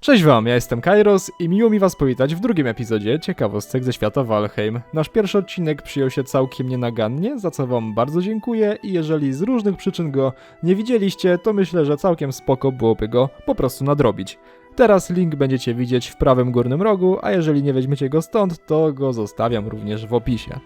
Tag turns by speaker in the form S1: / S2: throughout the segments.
S1: Cześć wam, ja jestem Kairos i miło mi was powitać w drugim epizodzie ciekawostek ze świata Valheim. Nasz pierwszy odcinek przyjął się całkiem nienagannie, za co wam bardzo dziękuję i jeżeli z różnych przyczyn go nie widzieliście, to myślę, że całkiem spoko byłoby go po prostu nadrobić. Teraz link będziecie widzieć w prawym górnym rogu, a jeżeli nie weźmiecie go stąd, to go zostawiam również w opisie.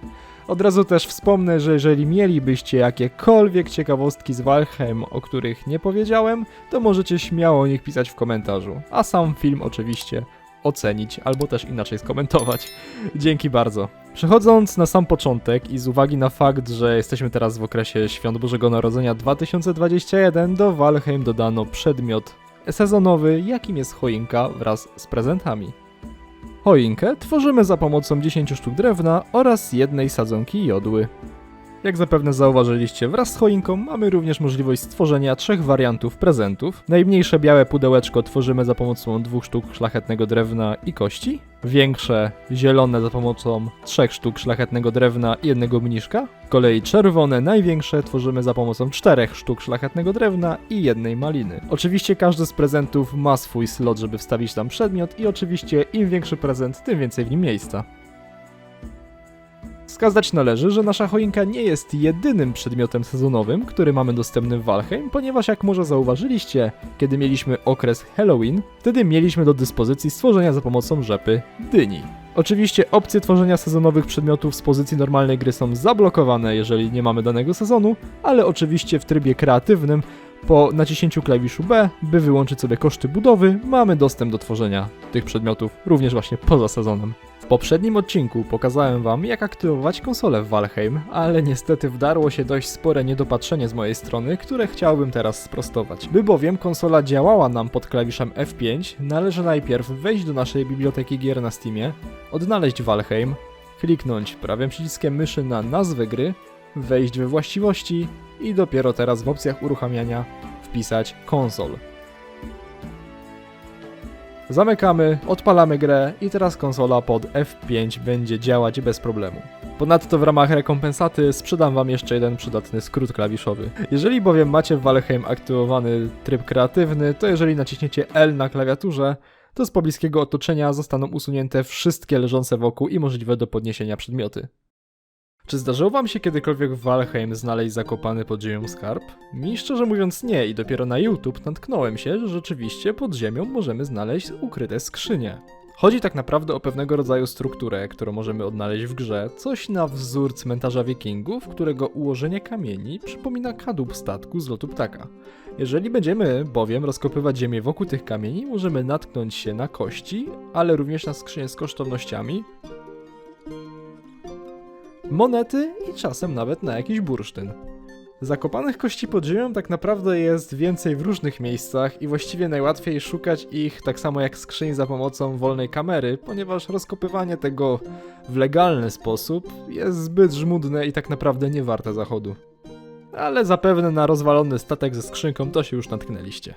S1: Od razu też wspomnę, że jeżeli mielibyście jakiekolwiek ciekawostki z Valheim, o których nie powiedziałem, to możecie śmiało o nich pisać w komentarzu, a sam film oczywiście ocenić albo też inaczej skomentować. Dzięki bardzo. Przechodząc na sam początek i z uwagi na fakt, że jesteśmy teraz w okresie Świąt Bożego Narodzenia 2021, do Valheim dodano przedmiot sezonowy, jakim jest choinka wraz z prezentami. Choinkę tworzymy za pomocą 10 sztuk drewna oraz jednej sadzonki jodły. Jak zapewne zauważyliście, wraz z choinką mamy również możliwość stworzenia trzech wariantów prezentów. Najmniejsze białe pudełeczko tworzymy za pomocą dwóch sztuk szlachetnego drewna i kości. Większe, zielone za pomocą trzech sztuk szlachetnego drewna i jednego mniszka. Z kolei czerwone, największe tworzymy za pomocą czterech sztuk szlachetnego drewna i jednej maliny. Oczywiście każdy z prezentów ma swój slot, żeby wstawić tam przedmiot i oczywiście im większy prezent, tym więcej w nim miejsca. Wskazać należy, że nasza choinka nie jest jedynym przedmiotem sezonowym, który mamy dostępny w Valheim, ponieważ jak może zauważyliście, kiedy mieliśmy okres Halloween, wtedy mieliśmy do dyspozycji stworzenia za pomocą rzepy dyni. Oczywiście opcje tworzenia sezonowych przedmiotów z pozycji normalnej gry są zablokowane, jeżeli nie mamy danego sezonu, ale oczywiście w trybie kreatywnym po naciśnięciu klawiszu B, by wyłączyć sobie koszty budowy, mamy dostęp do tworzenia tych przedmiotów również właśnie poza sezonem. W poprzednim odcinku pokazałem wam jak aktywować konsolę w Valheim, ale niestety wdarło się dość spore niedopatrzenie z mojej strony, które chciałbym teraz sprostować. By bowiem konsola działała nam pod klawiszem F5, należy najpierw wejść do naszej biblioteki gier na Steamie, odnaleźć Valheim, kliknąć prawym przyciskiem myszy na nazwę gry, wejść we właściwości i dopiero teraz w opcjach uruchamiania wpisać konsol. Zamykamy, odpalamy grę i teraz konsola pod F5 będzie działać bez problemu. Ponadto w ramach rekompensaty sprzedam wam jeszcze jeden przydatny skrót klawiszowy. Jeżeli bowiem macie w Valheim aktywowany tryb kreatywny, to jeżeli naciśniecie L na klawiaturze, to z pobliskiego otoczenia zostaną usunięte wszystkie leżące wokół i możliwe do podniesienia przedmioty. Czy zdarzyło wam się kiedykolwiek w Valheim znaleźć zakopany pod ziemią skarb? Mi szczerze mówiąc nie i dopiero na YouTube natknąłem się, że rzeczywiście pod ziemią możemy znaleźć ukryte skrzynie. Chodzi tak naprawdę o pewnego rodzaju strukturę, którą możemy odnaleźć w grze, coś na wzór cmentarza wikingów, którego ułożenie kamieni przypomina kadłub statku z lotu ptaka. Jeżeli będziemy bowiem rozkopywać ziemię wokół tych kamieni, możemy natknąć się na kości, ale również na skrzynie z kosztownościami, monety i czasem nawet na jakiś bursztyn. Zakopanych kości pod ziemią tak naprawdę jest więcej w różnych miejscach i właściwie najłatwiej szukać ich tak samo jak skrzyń za pomocą wolnej kamery, ponieważ rozkopywanie tego w legalny sposób jest zbyt żmudne i tak naprawdę nie warte zachodu. Ale zapewne na rozwalony statek ze skrzynką to się już natknęliście.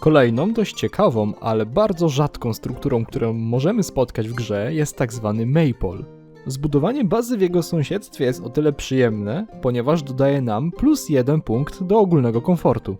S1: Kolejną, dość ciekawą, ale bardzo rzadką strukturą, którą możemy spotkać w grze jest tak zwany Maypole. Zbudowanie bazy w jego sąsiedztwie jest o tyle przyjemne, ponieważ dodaje nam plus jeden punkt do ogólnego komfortu.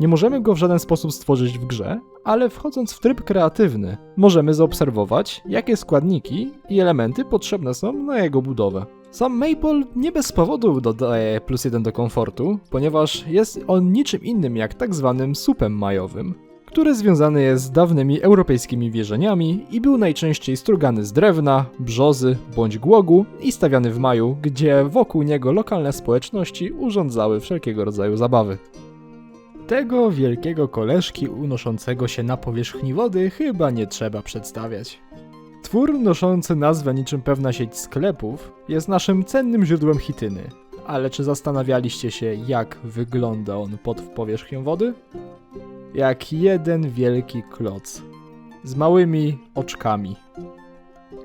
S1: Nie możemy go w żaden sposób stworzyć w grze, ale wchodząc w tryb kreatywny, możemy zaobserwować, jakie składniki i elementy potrzebne są na jego budowę. Sam Maple nie bez powodu dodaje plus jeden do komfortu, ponieważ jest on niczym innym jak tak zwanym supem majowym, który związany jest z dawnymi europejskimi wierzeniami i był najczęściej strugany z drewna, brzozy bądź głogu i stawiany w maju, gdzie wokół niego lokalne społeczności urządzały wszelkiego rodzaju zabawy. Tego wielkiego koleżki unoszącego się na powierzchni wody chyba nie trzeba przedstawiać. Twór noszący nazwę niczym pewna sieć sklepów jest naszym cennym źródłem chityny. Ale czy zastanawialiście się, jak wygląda on pod powierzchnią wody? Jak jeden wielki kloc z małymi oczkami.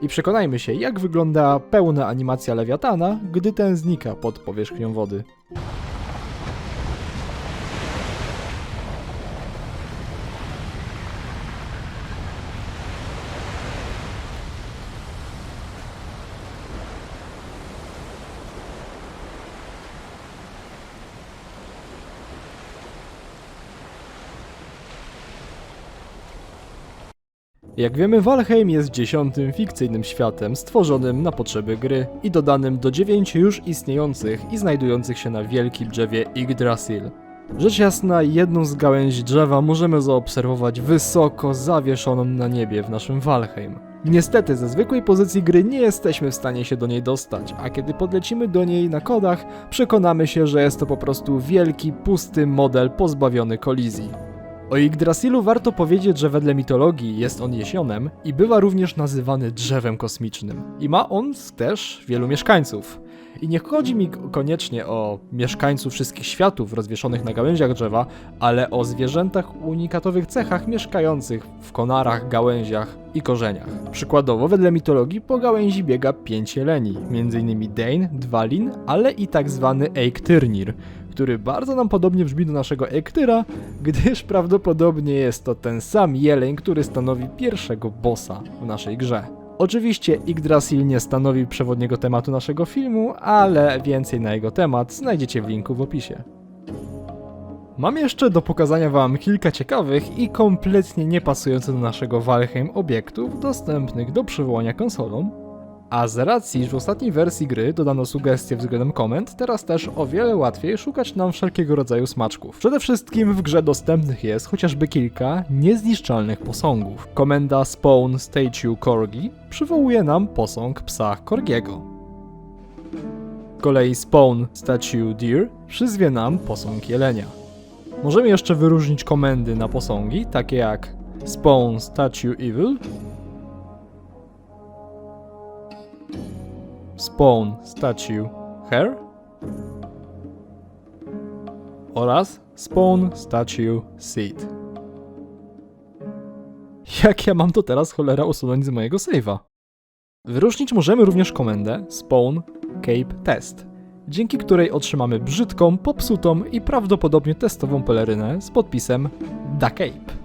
S1: I przekonajmy się, jak wygląda pełna animacja lewiatana, gdy ten znika pod powierzchnią wody. Jak wiemy, Valheim jest dziesiątym fikcyjnym światem stworzonym na potrzeby gry i dodanym do dziewięciu już istniejących i znajdujących się na wielkim drzewie Yggdrasil. Rzecz jasna, jedną z gałęzi drzewa możemy zaobserwować wysoko zawieszoną na niebie w naszym Valheim. Niestety, ze zwykłej pozycji gry nie jesteśmy w stanie się do niej dostać, a kiedy podlecimy do niej na kodach, przekonamy się, że jest to po prostu wielki, pusty model pozbawiony kolizji. O Yggdrasilu warto powiedzieć, że wedle mitologii jest on jesionem i bywa również nazywany drzewem kosmicznym. I ma on też wielu mieszkańców. I nie chodzi mi koniecznie o mieszkańców wszystkich światów rozwieszonych na gałęziach drzewa, ale o zwierzętach unikatowych cechach mieszkających w konarach, gałęziach i korzeniach. Przykładowo, wedle mitologii po gałęzi biega pięć jeleni, m.in. Dane, Dwalin, ale i tak zwany Eiktyrnir, który bardzo nam podobnie brzmi do naszego Ektyra, gdyż prawdopodobnie jest to ten sam jeleń, który stanowi pierwszego bossa w naszej grze. Oczywiście Yggdrasil nie stanowi przewodniego tematu naszego filmu, ale więcej na jego temat znajdziecie w linku w opisie. Mam jeszcze do pokazania wam kilka ciekawych i kompletnie niepasujących do naszego Valheim obiektów dostępnych do przywołania konsolą, a z racji, że w ostatniej wersji gry dodano sugestie względem komend, teraz też o wiele łatwiej szukać nam wszelkiego rodzaju smaczków. Przede wszystkim w grze dostępnych jest chociażby kilka niezniszczalnych posągów. Komenda Spawn Statue Corgi przywołuje nam posąg psa Corgiego. Z kolei Spawn Statue Deer przyzwie nam posąg jelenia. Możemy jeszcze wyróżnić komendy na posągi, takie jak Spawn Statue Evil Spawn Statue Hair oraz Spawn Statue Seed. Jak ja mam to teraz cholera usunąć z mojego save'a? Wyróżnić możemy również komendę Spawn Cape Test, dzięki której otrzymamy brzydką, popsutą i prawdopodobnie testową pelerynę z podpisem Da Cape.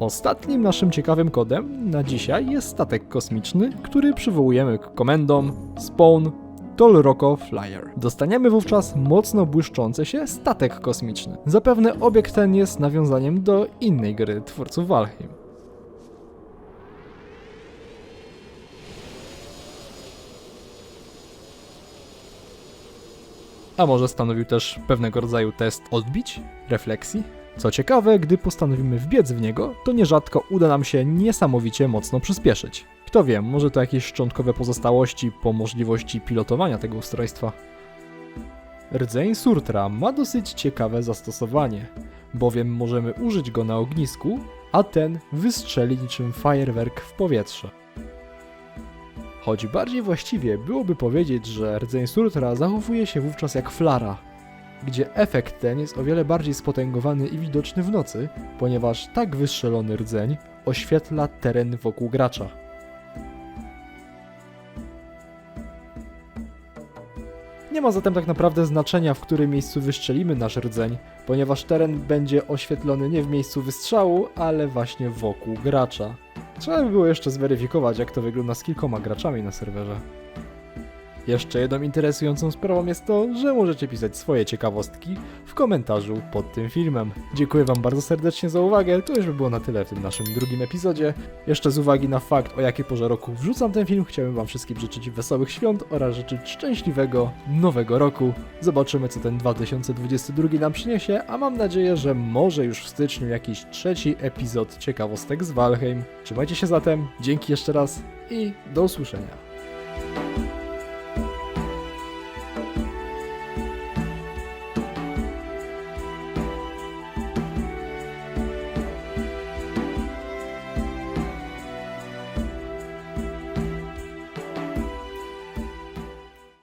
S1: Ostatnim naszym ciekawym kodem na dzisiaj jest statek kosmiczny, który przywołujemy komendą spawn Tolroko Flyer. Dostaniemy wówczas mocno błyszczący się statek kosmiczny. Zapewne obiekt ten jest nawiązaniem do innej gry twórców Valheim. A może stanowił też pewnego rodzaju test odbić, refleksji? Co ciekawe, gdy postanowimy wbiec w niego, to nierzadko uda nam się niesamowicie mocno przyspieszyć. Kto wie, może to jakieś szczątkowe pozostałości po możliwości pilotowania tego ustrojstwa. Rdzeń Surtra ma dosyć ciekawe zastosowanie, bowiem możemy użyć go na ognisku, a ten wystrzeli niczym fajerwerk w powietrze. Choć bardziej właściwie byłoby powiedzieć, że rdzeń Surtra zachowuje się wówczas jak flara, gdzie efekt ten jest o wiele bardziej spotęgowany i widoczny w nocy, ponieważ tak wystrzelony rdzeń oświetla teren wokół gracza. Nie ma zatem tak naprawdę znaczenia, w którym miejscu wystrzelimy nasz rdzeń, ponieważ teren będzie oświetlony nie w miejscu wystrzału, ale właśnie wokół gracza. Trzeba by było jeszcze zweryfikować, jak to wygląda z kilkoma graczami na serwerze. Jeszcze jedną interesującą sprawą jest to, że możecie pisać swoje ciekawostki w komentarzu pod tym filmem. Dziękuję Wam bardzo serdecznie za uwagę, to już by było na tyle w tym naszym drugim epizodzie. Jeszcze z uwagi na fakt, o jakiej porze roku wrzucam ten film, chciałbym Wam wszystkim życzyć wesołych świąt oraz życzyć szczęśliwego nowego roku. Zobaczymy, co ten 2022 nam przyniesie, a mam nadzieję, że może już w styczniu jakiś trzeci epizod ciekawostek z Valheim. Trzymajcie się zatem, dzięki jeszcze raz i do usłyszenia.